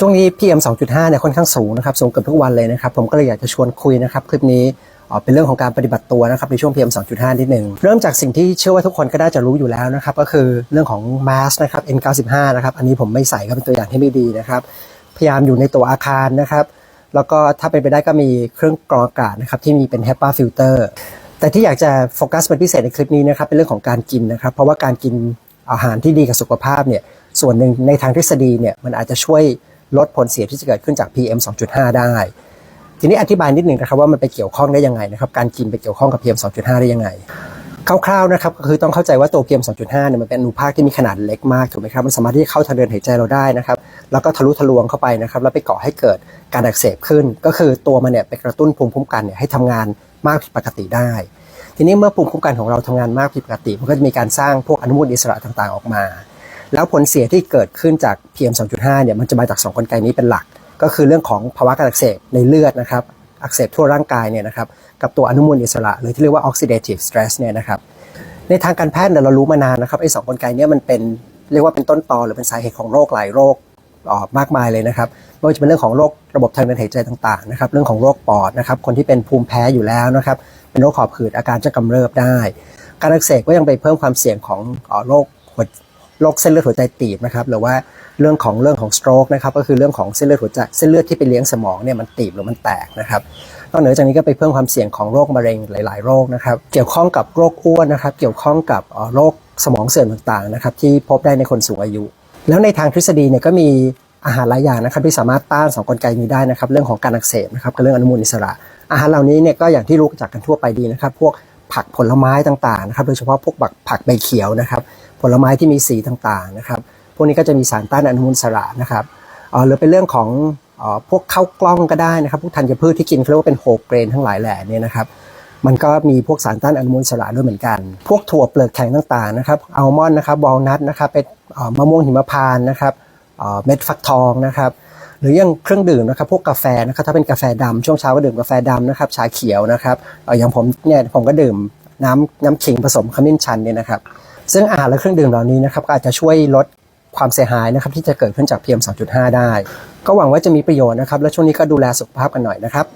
ช่วงนี้ PM 2.5เนี่ยค่อนข้างสูงนะครับสูงเกือบทุกวันเลยนะครับผมก็เลยอยากจะชวนคุยนะครับคลิปนี้เป็นเรื่องของการปฏิบัติตัวนะครับในช่วง PM 2.5 นิดหนึ่งเริ่มจากสิ่งที่เชื่อว่าทุกคนก็น่าจะรู้อยู่แล้วนะครับก็คือเรื่องของ mask นะครับ N95 นะครับอันนี้ผมไม่ใส่ก็เป็นตัวอย่างที่ไม่ดีนะครับพยายามอยู่ในตัวอาคารนะครับแล้วก็ถ้าเป็นไปได้ก็มีเครื่องกรองอากาศนะครับที่มีเป็น HEPA filter แต่ที่อยากจะโฟกัสเป็นพิเศษในคลิปนี้นะครับเป็นเรื่องของการกินนะครับเพราะว่าการกินอาหารที่ดีกับสุขภาพเนี่ยส่วนหนึ่งในทางทฤษฎีเนี่ยมันอาจจะช่วย ลดผลเสียที่จะเกิดขึ้นจาก PM 2.5 ได้ ทีนี้อธิบายนิดหนึ่งนะครับว่ามันไปเกี่ยวข้องได้ยังไงนะครับการกินไปเกี่ยวข้องกับ PM 2.5 ได้ยังไงคร่าวๆนะครับก็คือต้องเข้าใจว่าตัว PM 2.5 เนี่ยมันเป็นอนุภาคที่มีขนาดเล็กมากถูกไหมครับมันสามารถที่จะเข้าทางเดินหายใจเราได้นะครับแล้วก็ทะลุทะลวงเข้าไปนะครับแล้วไปก่อให้เกิดการอักเสบขึ้น ก็คือตัวมันเนี่ยไปกระตุ้นภูมิคุ้มกันเนี่ยให้ทำงานมากผิดปกติได้ ทีนี้เมื่อภูมิคุ้มกันของเราทำงานมากผิดปกติ มันก็จะมีการสร้างพวกอนุมูลอิสระต่างๆออกมา แล้วผลเสียที่เกิดขึ้นจาก PM 2.5เนี่ยมันจะมาจากสองกลไกนี้เป็นหลัก ก็คือเรื่องของภาวะการอักเสบในเลือดนะครับอักเสบทั่วร่างกายเนี่ยนะครับกับตัวอนุมูลอิสระ หรือที่เรียกว่า oxidative stress เนี่ยนะครับในทางการแพทย์เนี่ยเรารู้มานานนะครับไอ้สองกลไกนี้มันเป็นเรียกว่าเป็นต้นตอหรือเป็นสาเหตุของโรคหลายโรคออมากมายเลยนะครับไม่ว่าจะเป็นเรื่องของโรคระบบทางเดินหายใจต่างๆนะครับเรื่องของโรคปอดนะครับคนที่เป็นภูมิแพ้อยู่แล้วนะครับเป็นโรคหอบหืดอาการจะกำเริบได้ การอักเสบก็ยังไปเพิ่มความเสี่ยงของออโรคหัว โรคเส้นเลือดหัวใจตีบนะครับหรือว่าเรื่องของเรื่องของ stroke นะครับก็คือเรื่องของเส้นเลือดหัวใจเส้นเลือดที่ไปเลี้ยงสมองเนี่ยมันตีบหรือมันแตกนะครับนอกเหนือจากนี้ก็ไปเพิ่มความเสี่ยงของโรคมะเร็งหลาย ๆ โรคนะครับเกี่ยวข้องกับโรคอ้วนนะครับเกี่ยวข้องกับโรคสมองเสื่อมต่างๆนะครับที่พบได้ในคนสูงอายุ แล้วในทางทฤษฎีเนี่ยก็มีอาหารหลายอย่างนะครับที่สามารถต้านสองกลไกนี้ได้นะครับเรื่องของการอักเสบนะครับกับเรื่องอนุมูลอิสระ อาหารเหล่านี้เนี่ยก็อย่างที่รู้จักกันทั่วไปดีนะครับ พวกผักผลไม้ต่างๆนะครับโดยเฉพาะพวกผักใบเขียวนะครับ ผลไม้ที่มีสีต่างๆนะครับพวกนี้ก็จะมีสารต้านอนุมูลอิสระนะครับเออหรือเป็นเรื่องของพวกข้าวกล้องก็ได้นะครับพวกธัญพืชที่กินเขาเรียกว่าเป็นโฮเกรนทั้งหลายแหล่เนี่ยนะครับมันก็มีพวกสารต้านอนุมูลอิสระด้วยเหมือนกัน พวกถั่วเปลือกแข็งต่างๆนะครับอัลมอนด์นะครับวอลนัทนะครับเป็นมะม่วงหิมพานต์นะครับเม็ดฟักทองนะครับหรือยังเครื่องดื่มนะครับพวกกาแฟนะครับถ้าเป็นกาแฟดำช่วงเช้าก็ดื่มกาแฟดำนะครับชาเขียวนะครับเอ่ออย่างผมเนี่ยผมก็ดื่มน้ำน้ำขิงผสมขมิ้นชันเนี่ยนะครับ ซึ่งอาหารและเครื่องดื่มเหล่านี้นะครับก็อาจจะช่วยลดความเสียหายนะครับที่จะเกิดขึ้นจาก PM 2.5 ได้ ก็หวังว่าจะมีประโยชน์นะครับ และช่วงนี้ก็ดูแลสุขภาพกันหน่อยนะครับ